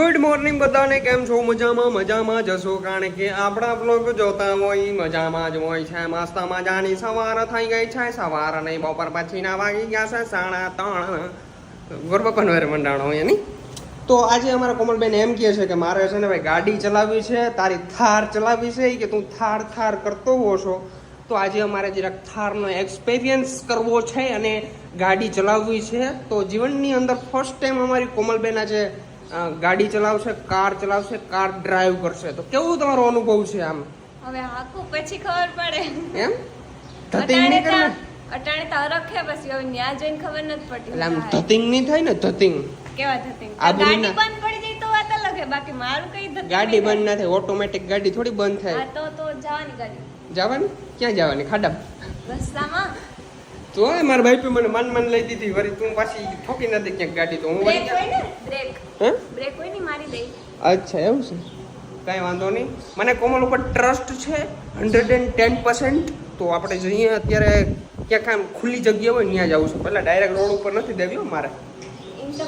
Good morning બધાને, કેમ છો? મજામાં મજામાં જશો કારણ કે આપણા બ્લોગ જોતા હોય, મજામાં જ હોય છે. મસ્ત મજાની સવાર થઈ ગઈ છે. સવાર નહીં બપોર પછીના વાગી ગયા છે સાડા ત્રણ. ગોરબપન વેર મંડાણો હોય એની. તો આજે અમારા કોમલબેન એમ કહે છે કે મારે છે ને ભાઈ ગાડી ચલાવવી છે, તારી થાર ચલાવવી છે કે તું થાર થાર કરતો હો છો. તો આજે અમારે જરાક થારનો એક્સપિરિયન્સ કરવો છે અને ગાડી ચલાવવી છે. તો જીવનની અંદર ફર્સ્ટ ટાઈમ અમારી કોમલબેન આજે ગાડી ચલાવશે કાર ચલાવશે કાર ડ્રાઈવ કરશે. તો કેવું તમારો અનુભવ છે આમ? હવે આખું પછી ખબર પડે. એમ? ધતિંગ અટાણે નહીં કરે અટાણે તો પછી હવે ન્યા જઈને ખબર નથી પડતી. એટલે આમ. ધતિંગ નહીં થાય ને ધતિંગ કેવા આ ગાડી બંધ પડી જાય તો વાત અલગ હે બાકી મારું કઈ ધતિંગ ગાડી બંધ ના થાય ઓટોમેટિક ગાડી થોડી બંધ થાય. થાય. હા તો તો જવાની ગાડી. જવાની? ક્યાં જવાની? ખાડા? રસ્તામાં? તો એ મારા ભાઈ મને માન માન લઈ દીધી. વરી તું પાછી ઠોકી નથી ક્યાંક ગાડી તો. હું બ્રેક હોય ને? બ્રેક હે? બ્રેક હોય ને મારી દઈ અચ્છા એવું છે? કાંઈ વાંધો નહીં. મને કોમલ ઉપર ટ્રસ્ટ છે હંડ્રેડ એન્ડ ટેન પર્સન્ટ તો આપણે જઈએ અત્યારે ક્યાંક આમ ખુલ્લી જગ્યા હોય ત્યાં જવું છે. પહેલાં ડાયરેક્ટ રોડ ઉપર નથી દેવી મારે.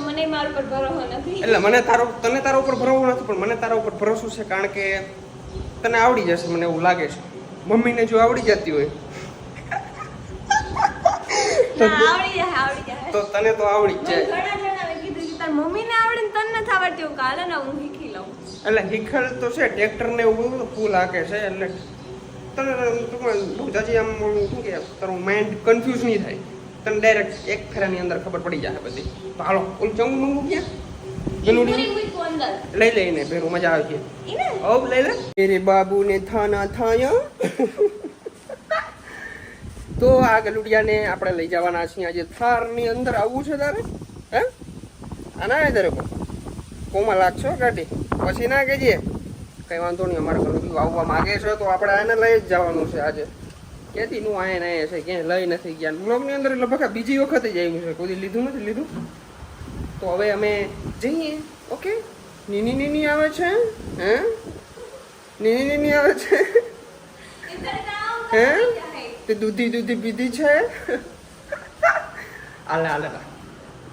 મને મારા પર ભરોસો નથી. એટલે મને તારો તને તારા ઉપર ભરોસો નથી પણ મને તારા ઉપર ભરોસો છે કારણ કે તને આવડી જશે મને એવું લાગે છે. મમ્મીને જો આવડી જતી હોય ના આવડી જાય આવડી જાય. તો તને તો આવડી જાય. ઘણા જણાવે કીધું કે તાર મમ્મીને આવડે ને તને નથી આવડતી હું કાલે ને હું શીખી લઉં. એટલે હિખલ તો છે ટ્રેક્ટર ને એવું બધું ફૂલ હાકે છે એટલે તને આમ શું કે તારું માઇન્ડ કન્ફ્યુઝ નહીં થાય. તને ડાયરેક્ટ એક ફેરાની અંદર ખબર પડી જાય બધી. તો હાલો ઓલું ચંગુ મંગુ ક્યાં? લઈ લઈને ભેરું મજા આવી છે. ઈ ને ઓબ લઈ લે. બાબુ ને થાના થાયા. તો આ ગલુડિયાને આપણે લઈ જવાના છીએ. આજે થારની અંદર આવવું છે તારે? હે? આના એ તારે કોમાં લાગશો કાઢી પછી ના કહેજે કંઈ વાંધો નહીં અમારે ગલુડિયું આવવા માગે છે તો આપણે આને લઈ જ જવાનું છે આજે. કેતી નું આય ને છે ક્યાંય લઈ નથી ગયા. બ્લોગની અંદર લગભગ બીજી વખત જ આવ્યું છે. કોઈ લીધું નથી લીધું. તો હવે અમે જઈએ. ઓકે? નીની નીની આવે છે? હે? નીની નીની આવે છે? હે? તે દૂધી દૂધી પીધી છે. આલે આલે.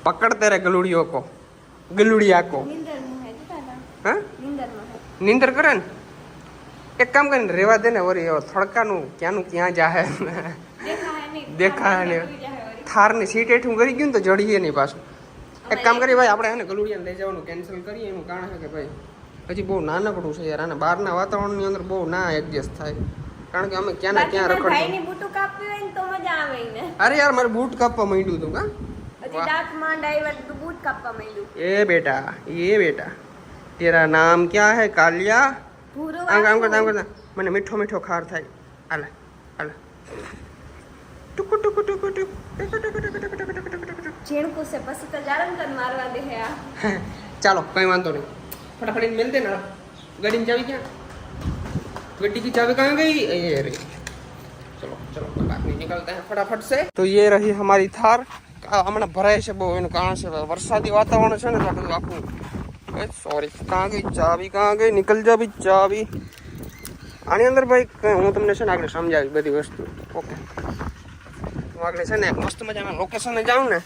પકડ તેરે ગલુડિયો કો. ગલુડિયા કો. હે નિંદર કરે ને? એક કામ કરીને રેવા દે ને વરી થડકાનું ક્યાંનું ક્યાં જાહે. દેખાય ને. થારની સીટ હેઠું કરી ગયું ને તો જડીએ નહીં પાછું. એક કામ કરીએ ભાઈ આપણે એને ગલુડિયાને લઈ જવાનું કેન્સલ કરીએ. એનું કારણ છે કે ભાઈ હજી બહુ નાનકડું છે યાર અને બહારના વાતાવરણની અંદર બહુ ના એડજસ્ટ થાય. કારણ કે અમે ક્યાં ના ક્યાં રખડ ભાઈ ની બુટુ કાપવી હોય ને તો મજા આવે ને. અરે યાર મારે બૂટ કાપવા માંડ્યું હતું કા? હજી દાંત માંડ આવ્યા તો બૂટ કાપવા માંડ્યું. એ બેટા એ બેટા. તેરા નામ ક્યાં હે કાલિયા? પૂરો આમ કામ કરતા આમ કરતા. મને મીઠો મીઠો ખાર થાય. આલે આલે ટુકુ ટુકુ ટુકુ ટુકુ. ટુકુ ટુકુ ટુકુ ટુકુ ટુકુ ટુકુ ટુકુ ટુકુ. ઝીણકું છે પછી તો જાડમ કર મારવા દે હે આ. ચાલો કઈ વાંધો નહીં. ફટાફટ મેલ દે ને ગાડીની ચાવી ક્યાં? बेटी की चाबी कहाँ गई? ये रही। चलो चलो बाकी निकलते हैं फटाफट से। तो ये रही हमारी थार। હમણાં ભરાય છે બહુ એનું કારણ છે વરસાદી વાતાવરણ છે ને તો બધું આખું સોરી કાં ગઈ ચાવી કાં ગઈ નીકળ જા બી ચાવી આની અંદર ભાઈ હું તમને છે ને આગળ સમજાવી બધી વસ્તુ ઓકે હું આગળ છે ને મસ્ત મજાના લોકેશને જાઉં ને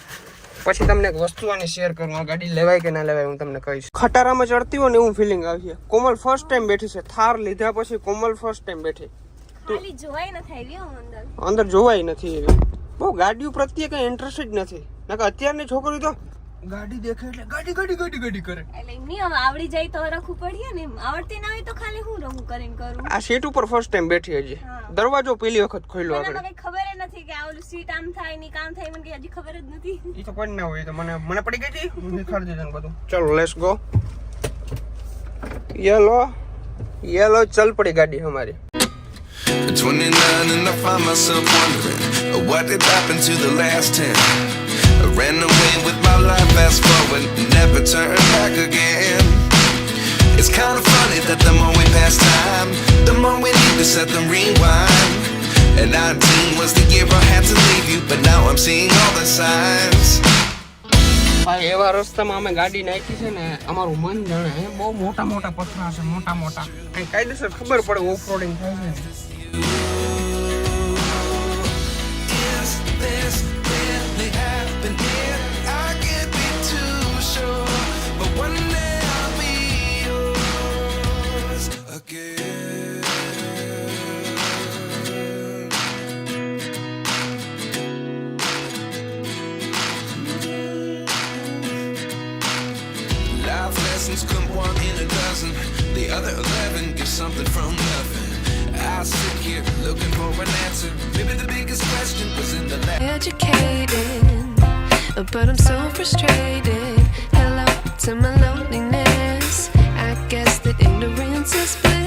પછી તમને એક વસ્તુ આની શેર કરું આ ગાડી લેવાય કે ના લેવાય હું તમને કહીશ. ખટારામાં ચડતી હોય ને એવું ફિલિંગ આવશે કોમલ ફર્સ્ટ ટાઈમ બેઠી છે. થાર લીધા પછી કોમલ ફર્સ્ટ ટાઈમ બેઠી. ખાલી જોવાય ન થાય રહ્યો અંદર. અંદર જોવાય નથી એવી. બહુ ગાડીઓ પ્રત્યે કઈ ઇન્ટરેસ્ટ જ નથી. નકર અત્યારની છોકરી તો ગાડી દેખે એટલે ગાડી ગાડી ગાડી ગાડી કરે. એટલે એમ નહીં હવે આવડી જાય તો રખવું પડીએ ને આવડતી ના હોય તો ખાલી હું રહું કરીને કરું? આ સીટ ઉપર ફર્સ્ટ ટાઈમ બેઠી હજી. દરવાજો પેલી વખત ખોલ્યો મને આપણે કઈ ખબર જ નથી કે આ ઓલું સીટ આમ થાયની કામ થાય મને કઈ હજી ખબર જ નથી. ઈ તો કોઈ ના હોય તો મને મને પડી ગઈ હતી. હું દેખાડી દેજો ને બધું. ચલો લેટ્સ ગો યેલો યેલો ચલ પડી ગાડી અમારી. At 29 and I find myself wondering uh, what did happen to the last 10. I ran away with my life, fast forward, never turn back again. It's kind of funny that the more we pass time, the more we need to set them rewind. And 19 was the year I had to leave you, but now I'm seeing all the signs. ભાઈ એવા રસ્તામાં અમે ગાડી નાખી છે ને અમારું મન જાણે હે, બહુ મોટા મોટા પથરા છે મોટા મોટા કઈ કાયદેસર ખબર પડે ઓફ રોડિંગ થાય છે lessons come one in a dozen. The other eleven get something from nothing. I sit here looking for an answer. Maybe the biggest question was in the last. educated, but I'm so frustrated. Hello to my loneliness. I guess that ignorance is bliss.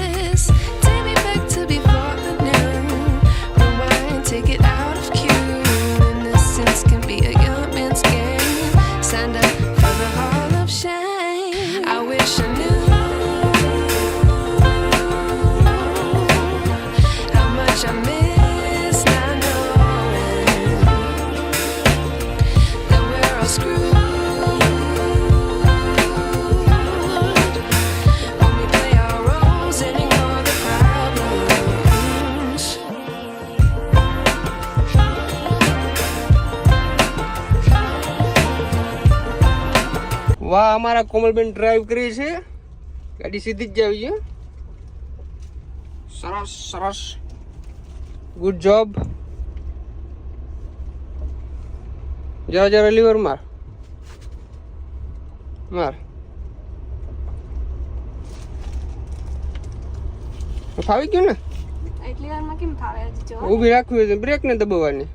વાહ અમારા Komalben drive કરી છે. ગાડી સીધી જ જાવી છે. સરસ સરસ. ગુડ જોબ જરા જરા લીવર માર. માર. ફાવી ગયું ને? એટલી વારમાં કેમ ફાવે ઊભી રાખવી હોય બ્રેક ને દબાવવાની વાહ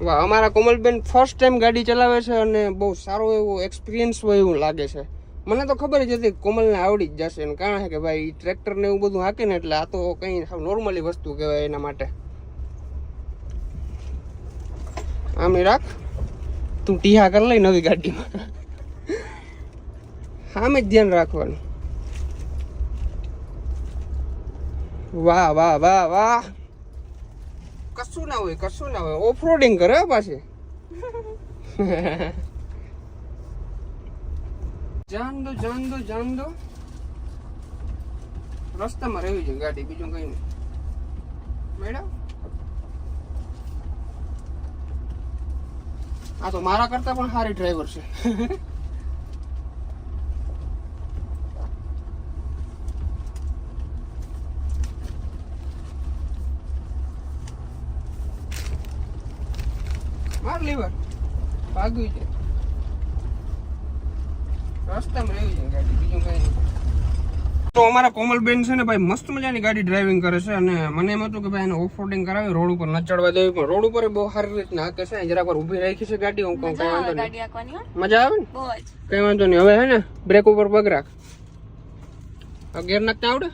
અમારા કોમલબેન ફર્સ્ટ ટાઈમ ગાડી ચલાવે છે અને બહુ સારો એવો એક્સપિરિયન્સ હોય એવું લાગે છે. મને તો ખબર જ હતી કોમલને આવડી જ જશે કારણ છે કે ભાઈ ટ્રેક્ટર ને એવું બધું હાકે ને એટલે આ તો કંઈ નોર્મલી વસ્તુ કહેવાય એના માટે. આમ રાખ. તું ટીહા કરી લઈ નવી ગાડીમાં. આમ જ ધ્યાન રાખવાનું. વાહ વાહ વાહ વાહ. કશું ના હોય, કશું ના હોય. ઓફ રોડિંગ કરે પાછી. જાન દો જાન દો જાન દો રસ્તામાં રહેવી છે ગાડી, બીજું કઈ નહીં. મેડમ આ તો મારા કરતા પણ સારી ડ્રાઈવર છે. માર લીવર. ભાગ્યું છે. રસ્તામાં રહેવી છે ગાડી બીજું કઈ નહીં. તો અમારા કોમલબેન છે ને ભાઈ મસ્ત મજાની ગાડી ડ્રાઇવિંગ કરે છે અને મને એમ હતું કે ભાઈ એને ઓફ રોડિંગ કરાવી રોડ ઉપર ન ચડવા દેવી પણ રોડ ઉપર બહુ સારી રીતના હાકે છે જરા પર ઊભી રાખી છે ગાડી હું કઈ મજા વાંધો આવે નહીં. ગાડી આંકવાની હો? મજા આવે ને? બહુ કઈ વાંધો નહીં. હવે હે ને બ્રેક ઉપર પગ રાખ. ગેર નાખતા આવડે?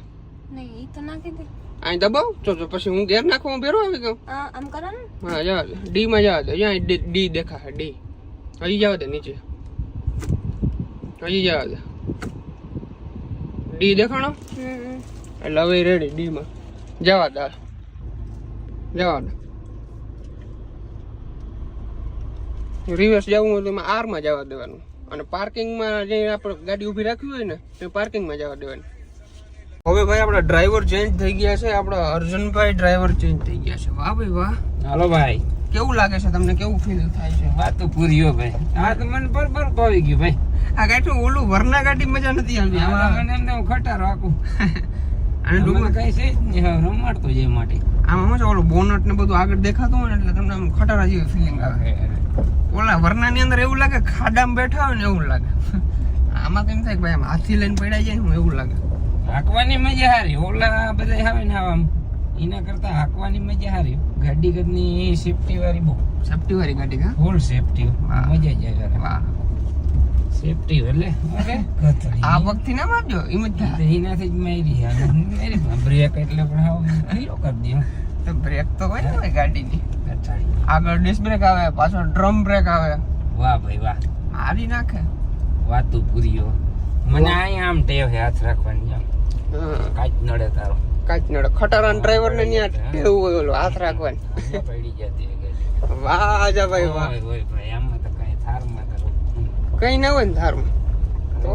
નહીં ઈ તો નાખી દે. અહીં દબાવ. તો પછી હું ગેર નાખવા ભેરો આવી ગયો. આમ કરો ને હા જવા દે ડી માં જવા દે અહીંયા ડી દેખાશે ડી. હજી જવા દે નીચે. હજી જવા દે. ડી દેખાણો? એટલે હવે રેડી ડી માં જવા દે જવા દે. રિવર્સ જવું હોય તો એમાં આરમાં જવા દેવાનું. અને પાર્કિંગમાં જે આપણે ગાડી ઊભી રાખવી હોય ને એ પાર્કિંગમાં જવા દેવાની. હવે ભાઈ આપણા ડ્રાઈવર ચેન્જ થઈ ગયા છે આપણા અર્જુનભાઈ ડ્રાઈવર ચેન્જ થઈ ગયા છે. વાહ ભાઈ વાહ. હાલો ભાઈ. કેવું લાગે છે તમને? કેવું ફીલ થાય છે? વાત તો પૂરી હો ભાઈ. આ તો મને બરોબર ભાવી ગયું ભાઈ. આ ગાડી ઓલું વરના ગાડી મજા નથી આવતી. આમાં આમાં મને એમને હું ખટારો રાખું. અને આમાં ટૂંકમાં કઈ છે જ રમાડતો જાય માટે. આમાં શું છે? ઓલું બોનટ ને બધું આગળ દેખાતું હોય ને એટલે તમને આમ ખટારા જેવી ફિલિંગ આવે. ઓલા વરનાની અંદર એવું લાગે ખાડામાં બેઠા હોય ને એવું લાગે. આમાં કેમ થાય ભાઈ આમ હાથી લઈને પડાઈ જાય ને એવું લાગે. હાંકવાની મજા હારી. ઓલા બધા આવે ને આમ. એના કરતા હાંકવાની મજા હારી. ગાડી કદની સેફટી વાળી બહુ. સેફટી વાળી ગાડી કા? ફૂલ સેફટી મજા જ આવે. વાહ. સેફટી એટલે. અરે. આ વખતથી ના મારજો એમ જ તો થાય એનાથી જ મારી યાર મારી? બ્રેક એટલે પણ હાવ ઢીલો કરી દે. તો બ્રેક તો હોય ને ગાડીની. આગળ ડિસ્ક બ્રેક આવે પાછળ ડ્રમ બ્રેક આવે. વાહ ભાઈ વાહ. મારી નાખે. વાતું પૂરી હો. મને અહીંયા આમ ટેવ છે હાથ રાખવાની આમ કાચ નડે તારો. કાચ નડે. ખટારાના ડ્રાઈવર ને ત્યાં ટેવ હોય ઓલો હાથ રાખવાની. પડી જતી વાહ આજા ભાઈ વાહ. હોય ભાઈ આમાં તો કઈ થારમાં તો કઈ ના હોય ને ધારમાં તો.